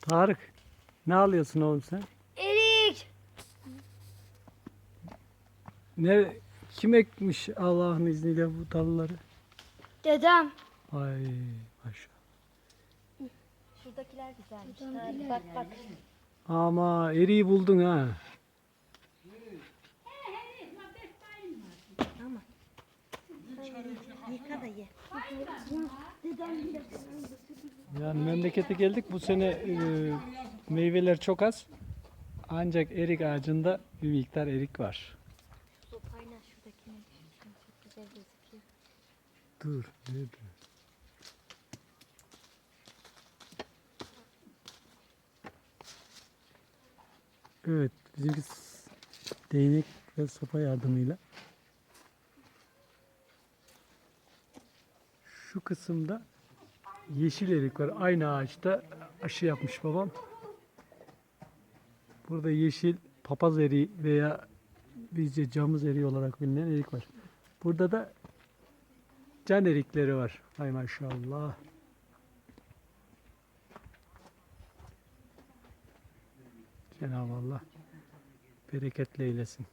Tarık ne alıyorsun oğlum sen? Erik. Ne kim ekmiş Allah'ın izniyle bu dalları? Dedem. Ay maşallah. Şuradakiler güzelmiş. Bak bak. Ama eriği buldun ha. Yıka da ye. Yani memlekete geldik bu sene e, meyveler çok az. Ancak erik ağacında bir miktar erik var. Dur. dur. Evet, bizimki değnek ve sopa yardımıyla şu kısımda yeşil erik var. Aynı ağaçta aşı yapmış babam. Burada yeşil papaz eriği veya bizce camız eriği olarak bilinen erik var. Burada da can erikleri var. Hay maşallah. Cenab-ı Allah bereketli eylesin.